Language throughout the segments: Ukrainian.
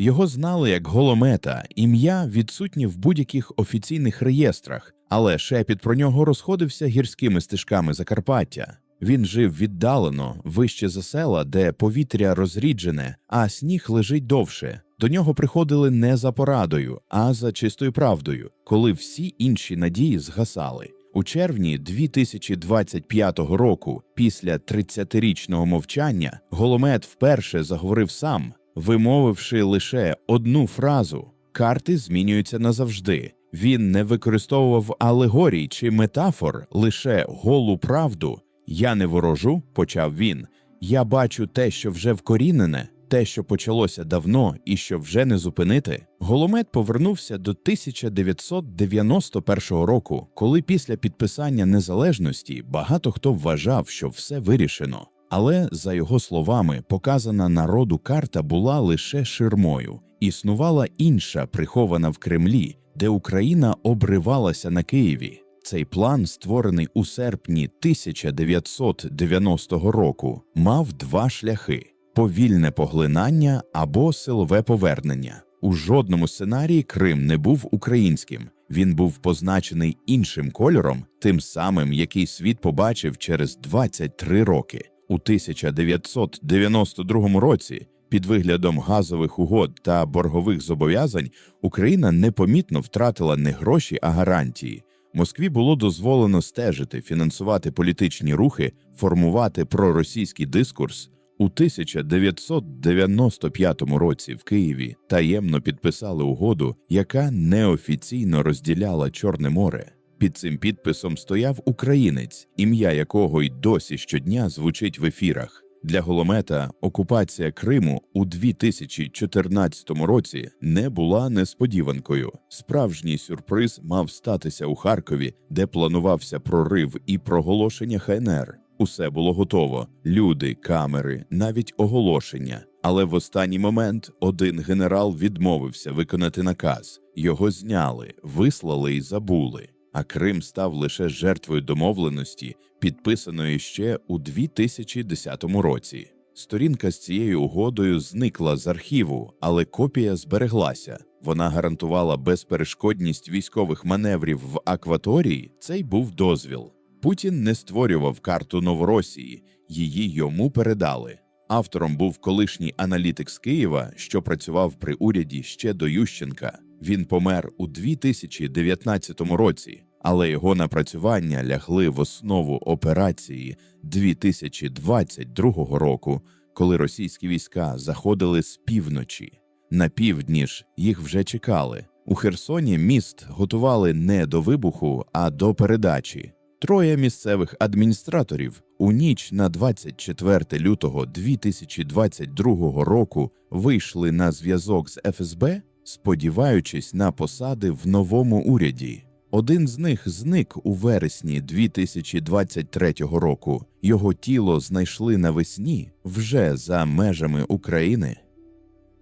Його знали як голомета, ім'я відсутнє в будь-яких офіційних реєстрах, але шепіт про нього розходився гірськими стежками Закарпаття. Він жив віддалено, вище за села, де повітря розріджене, а сніг лежить довше. До нього приходили не за порадою, а за чистою правдою, коли всі інші надії згасали. У червні 2025 року, після 30-річного мовчання, Голомет вперше заговорив сам, вимовивши лише одну фразу: карти змінюються назавжди. Він не використовував алегорій чи метафор, лише голу правду. Я не ворожу, почав він. Я бачу те, що вже вкорінене, те, що почалося давно і що вже не зупинити. Голомет повернувся до 1991 року, коли після підписання незалежності багато хто вважав, що все вирішено. Але за його словами, показана народу карта була лише ширмою. Існувала інша, прихована в Кремлі, де Україна обривалася на Києві. Цей план, створений у серпні 1990 року, мав два шляхи: повільне поглинання або силове повернення. У жодному сценарії Крим не був українським. Він був позначений іншим кольором, тим самим, який світ побачив через 23 роки. У 1992 році, під виглядом газових угод та боргових зобов'язань, Україна непомітно втратила не гроші, а гарантії. Москві було дозволено стежити, фінансувати політичні рухи, формувати проросійський дискурс. У 1995 році в Києві таємно підписали угоду, яка неофіційно розділяла Чорне море. Під цим підписом стояв українець, ім'я якого й досі щодня звучить в ефірах. Для Голомета окупація Криму у 2014 році не була несподіванкою. Справжній сюрприз мав статися у Харкові, де планувався прорив і проголошення ХНР. Усе було готово: люди, камери, навіть оголошення. Але в останній момент один генерал відмовився виконати наказ. Його зняли, вислали і забули. А Крим став лише жертвою домовленості, підписаної ще у 2010 році. Сторінка з цією угодою зникла з архіву, але копія збереглася. Вона гарантувала безперешкодність військових маневрів в акваторії. Цей був дозвіл. Путін не створював карту Новоросії, її йому передали. Автором був колишній аналітик з Києва, що працював при уряді ще до Ющенка. Він помер у 2019 році, але його напрацювання лягли в основу операції 2022 року, коли російські війська заходили з півночі. На півдні ж їх вже чекали. У Херсоні міст готували не до вибуху, а до передачі. Троє місцевих адміністраторів у ніч на 24 лютого 2022 року вийшли на зв'язок з ФСБ, сподіваючись на посади в новому уряді. Один з них зник у вересні 2023 року. Його тіло знайшли навесні вже за межами України.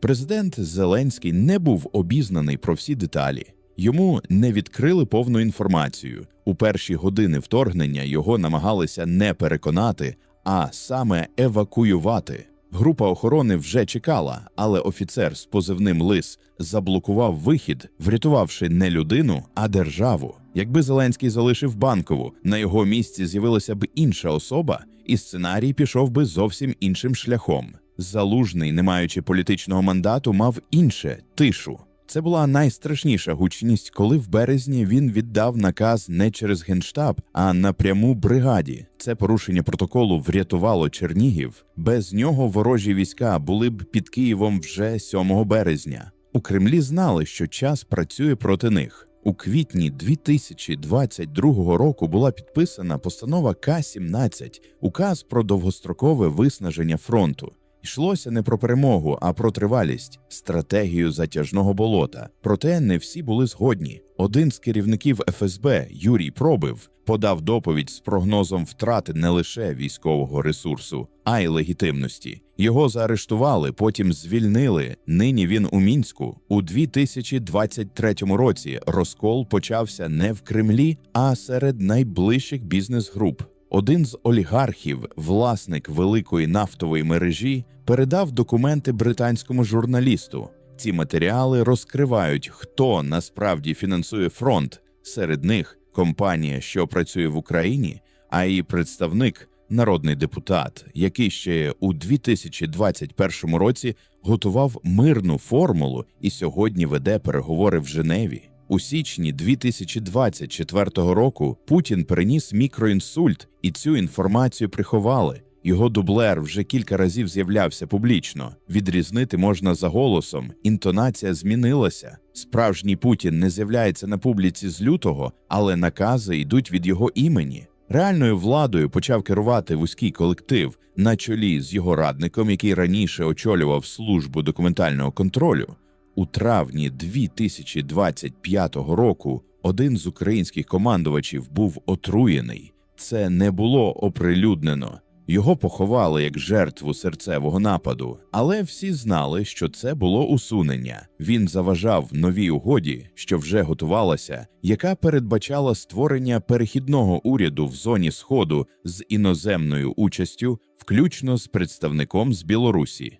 Президент Зеленський не був обізнаний про всі деталі. Йому не відкрили повну інформацію. У перші години вторгнення його намагалися не переконати, а саме евакуювати. Група охорони вже чекала, але офіцер з позивним лис заблокував вихід, врятувавши не людину, а державу. Якби Зеленський залишив банкову, на його місці з'явилася б інша особа, і сценарій пішов би зовсім іншим шляхом. Залужний, не маючи політичного мандату, мав інше тишу. Це була найстрашніша гучність, коли в березні він віддав наказ не через генштаб, а напряму бригаді. Це порушення протоколу врятувало Чернігів. Без нього ворожі війська були б під Києвом вже 7 березня. У Кремлі знали, що час працює проти них. У квітні 2022 року була підписана постанова К-17, указ про довгострокове виснаження фронту. Йшлося не про перемогу, а про тривалість, стратегію затяжного болота. Проте не всі були згодні. Один з керівників ФСБ Юрій Пробив подав доповідь з прогнозом втрати не лише військового ресурсу, а й легітимності. Його заарештували, потім звільнили. Нині він у мінську. У 2023 році розкол почався не в Кремлі, а серед найближчих бізнес-груп. Один з олігархів, власник великої нафтової мережі, передав документи британському журналісту. Ці матеріали розкривають, хто насправді фінансує фронт. Серед них компанія, що працює в Україні, а її представник народний депутат, який ще у 2021 році готував мирну формулу і сьогодні веде переговори в Женеві. У січні 2024 року Путін переніс мікроінсульт, і цю інформацію приховали. Його дублер вже кілька разів з'являвся публічно. Відрізнити можна за голосом. Інтонація змінилася. Справжній Путін не з'являється на публіці з лютого, але накази йдуть від його імені. Реальною владою почав керувати вузький колектив на чолі з його радником, який раніше очолював службу документального контролю. У травні 2025 року один з українських командувачів був отруєний. Це не було оприлюднено. Його поховали як жертву серцевого нападу, але всі знали, що це було усунення. Він заважав новій угоді, що вже готувалася, яка передбачала створення перехідного уряду в зоні сходу з іноземною участю, включно з представником з Білорусі.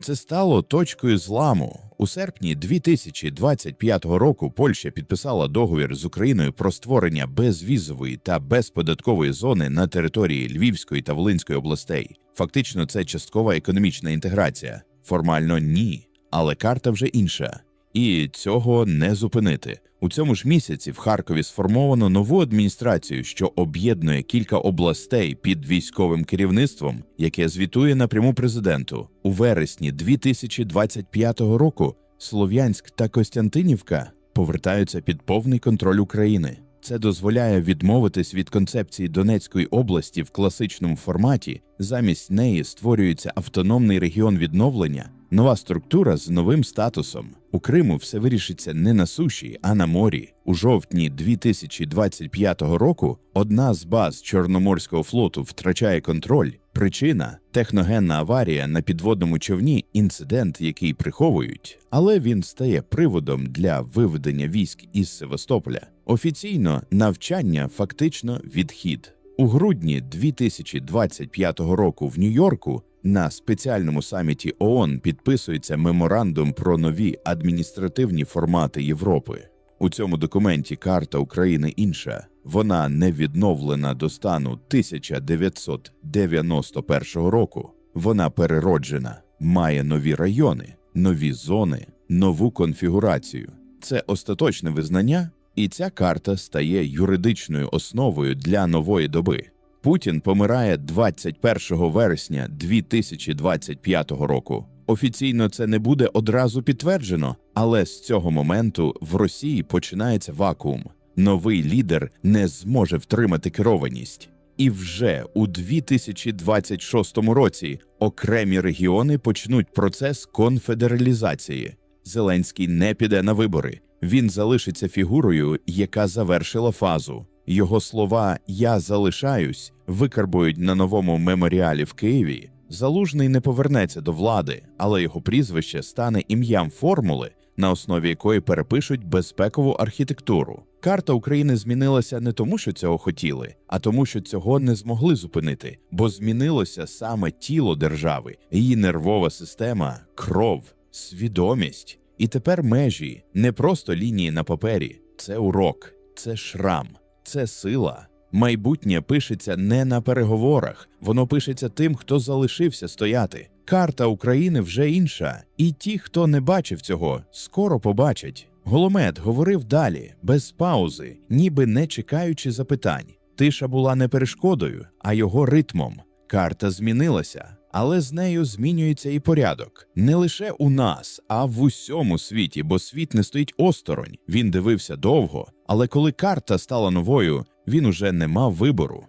Це стало точкою зламу. У серпні 2025 року Польща підписала договір з Україною про створення безвізової та безподаткової зони на території Львівської та Волинської областей. Фактично, це часткова економічна інтеграція. Формально ні, але карта вже інша. І цього не зупинити. У цьому ж місяці в Харкові сформовано нову адміністрацію, що об'єднує кілька областей під військовим керівництвом, яке звітує напряму президенту. У вересні 2025 року Слов'янськ та Костянтинівка повертаються під повний контроль України. Це дозволяє відмовитись від концепції Донецької області в класичному форматі. Замість неї створюється автономний регіон відновлення, нова структура з новим статусом. У Криму все вирішиться не на суші, а на морі. У жовтні 2025 року одна з баз Чорноморського флоту втрачає контроль. Причина техногенна аварія на підводному човні, інцидент, який приховують, але він стає приводом для виведення військ із Севастополя. Офіційно навчання фактично відхід. У грудні 2025 року в Нью-Йорку на спеціальному саміті ООН підписується меморандум про нові адміністративні формати Європи. У цьому документі карта України інша. Вона не відновлена до стану 1991 року. Вона перероджена, має нові райони, нові зони, нову конфігурацію. Це остаточне визнання, і ця карта стає юридичною основою для нової доби. Путін помирає 21 вересня 2025 року. Офіційно це не буде одразу підтверджено, але з цього моменту в Росії починається вакуум. Новий лідер не зможе втримати керованість. І вже у 2026 році окремі регіони почнуть процес конфедералізації. Зеленський не піде на вибори. Він залишиться фігурою, яка завершила фазу. Його слова Я залишаюсь викарбують на новому меморіалі в Києві. Залужний не повернеться до влади, але його прізвище стане ім'ям формули, на основі якої перепишуть безпекову архітектуру. Карта України змінилася не тому, що цього хотіли, а тому, що цього не змогли зупинити, бо змінилося саме тіло держави, її нервова система, кров, свідомість. І тепер межі не просто лінії на папері, це урок, це шрам, це сила. Майбутнє пишеться не на переговорах, воно пишеться тим, хто залишився стояти. Карта України вже інша, і ті, хто не бачив цього, скоро побачать. Голомет говорив далі, без паузи, ніби не чекаючи запитань. Тиша була не перешкодою, а його ритмом. Карта змінилася, але з нею змінюється і порядок. Не лише у нас, а в усьому світі, бо світ не стоїть осторонь. Він дивився довго, але коли карта стала новою, він уже не мав вибору.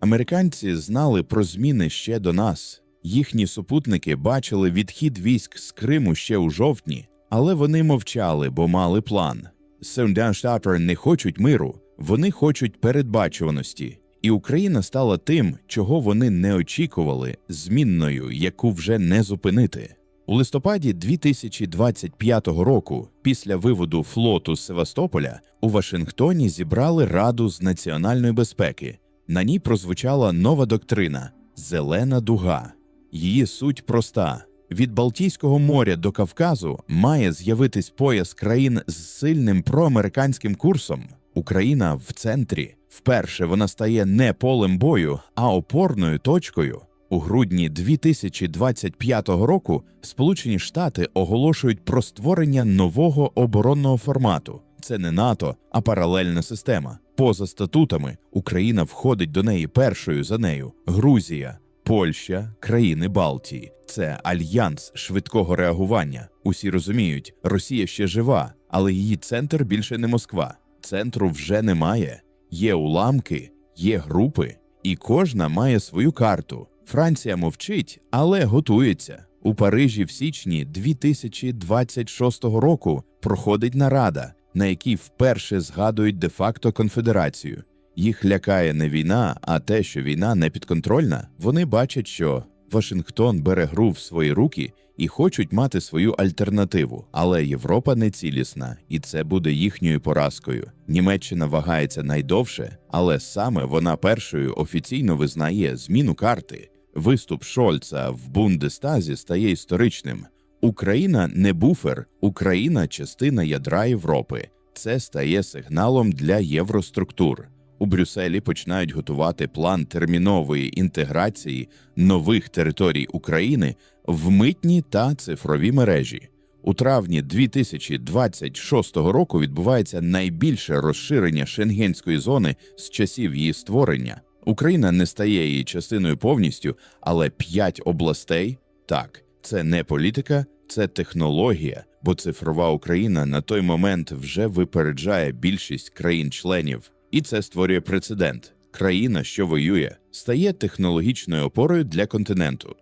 Американці знали про зміни ще до нас. Їхні супутники бачили відхід військ з Криму ще у жовтні, але вони мовчали, бо мали план. Сеундянштатер не хочуть миру, вони хочуть передбачуваності. І Україна стала тим, чого вони не очікували, змінною, яку вже не зупинити. У листопаді 2025 року, після виводу флоту з Севастополя, у Вашингтоні зібрали Раду з національної безпеки. На ній прозвучала нова доктрина Зелена дуга. Її суть проста: Від Балтійського моря до Кавказу має з'явитись пояс країн з сильним проамериканським курсом. Україна в центрі. Вперше вона стає не полем бою, а опорною точкою. У грудні 2025 року Сполучені Штати оголошують про створення нового оборонного формату. Це не НАТО, а паралельна система. Поза статутами Україна входить до неї першою за нею. Грузія, Польща, країни Балтії. Це альянс швидкого реагування. Усі розуміють, Росія ще жива, але її центр більше не Москва. Центру вже немає. Є уламки, є групи, і кожна має свою карту. Франція мовчить, але готується. У Парижі в січні 2026 року проходить нарада, на якій вперше згадують де-факто конфедерацію. Їх лякає не війна, а те, що війна не підконтрольна. Вони бачать, що Вашингтон бере гру в свої руки і хочуть мати свою альтернативу. Але Європа не цілісна, і це буде їхньою поразкою. Німеччина вагається найдовше, але саме вона першою офіційно визнає зміну карти. Виступ Шольца в Бундестазі стає історичним. Україна не буфер, Україна частина ядра Європи. Це стає сигналом для євроструктур. У Брюсселі починають готувати план термінової інтеграції нових територій України в митні та цифрові мережі. У травні 2026 року відбувається найбільше розширення шенгенської зони з часів її створення. Україна не стає її частиною повністю, але п'ять областей так, це не політика, це технологія, бо цифрова Україна на той момент вже випереджає більшість країн-членів, і це створює прецедент. Країна, що воює, стає технологічною опорою для континенту.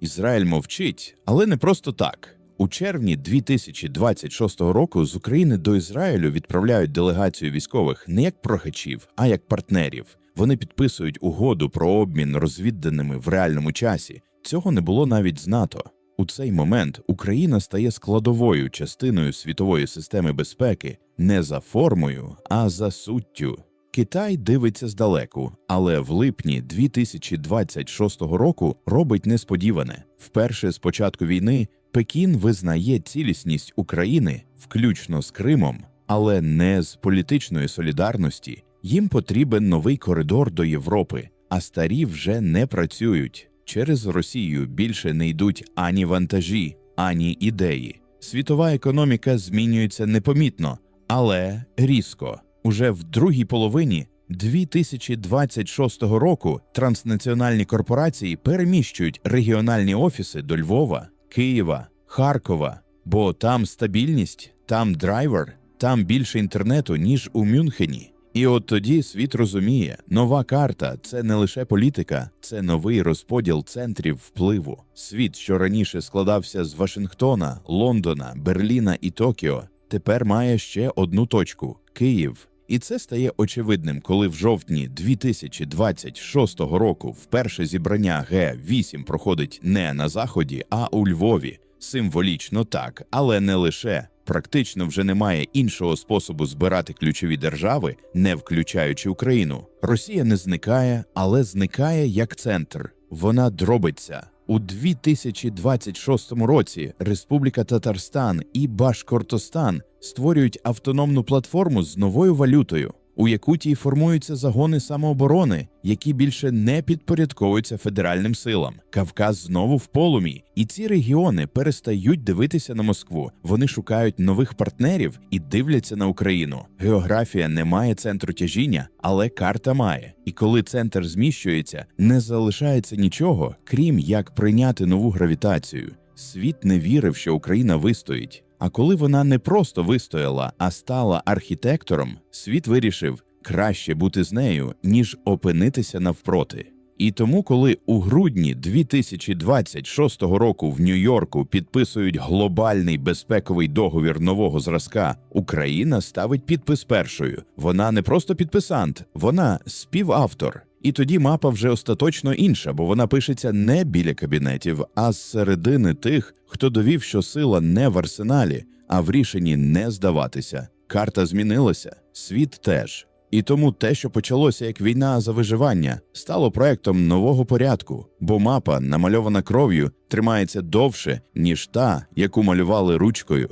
Ізраїль мовчить, але не просто так. У червні 2026 року з України до Ізраїлю відправляють делегацію військових не як прохачів, а як партнерів. Вони підписують угоду про обмін розвідданими в реальному часі. Цього не було навіть з НАТО. У цей момент Україна стає складовою частиною світової системи безпеки не за формою, а за суттю. Китай дивиться здалеку, але в липні 2026 року робить несподіване. Вперше з початку війни Пекін визнає цілісність України, включно з Кримом, але не з політичної солідарності. Їм потрібен новий коридор до Європи, а старі вже не працюють. Через Росію більше не йдуть ані вантажі, ані ідеї. Світова економіка змінюється непомітно, але різко. Уже в другій половині 2026 року транснаціональні корпорації переміщують регіональні офіси до Львова, Києва, Харкова, бо там стабільність, там драйвер, там більше інтернету, ніж у Мюнхені. І от тоді світ розуміє, нова карта це не лише політика, це новий розподіл центрів впливу. Світ, що раніше складався з Вашингтона, Лондона, Берліна і Токіо, тепер має ще одну точку Київ. І це стає очевидним, коли в жовтні 2026 року вперше зібрання Г8 проходить не на заході, а у Львові. Символічно так, але не лише. Практично вже немає іншого способу збирати ключові держави, не включаючи Україну. Росія не зникає, але зникає як центр. Вона дробиться. У 2026 році Республіка Татарстан і Башкортостан створюють автономну платформу з новою валютою. У Якутії формуються загони самооборони, які більше не підпорядковуються федеральним силам. Кавказ знову в полумі, і ці регіони перестають дивитися на Москву. Вони шукають нових партнерів і дивляться на Україну. Географія не має центру тяжіння, але карта має. І коли центр зміщується, не залишається нічого, крім як прийняти нову гравітацію. Світ не вірив, що Україна вистоїть. А коли вона не просто вистояла, а стала архітектором, світ вирішив краще бути з нею, ніж опинитися навпроти. І тому, коли у грудні 2026 року в Нью-Йорку підписують глобальний безпековий договір нового зразка, Україна ставить підпис першою. Вона не просто підписант, вона співавтор. І тоді мапа вже остаточно інша, бо вона пишеться не біля кабінетів, а з середини тих, хто довів, що сила не в арсеналі, а в рішенні не здаватися. Карта змінилася, світ теж. І тому те, що почалося як війна за виживання, стало проектом нового порядку, бо мапа, намальована кров'ю, тримається довше, ніж та, яку малювали ручкою.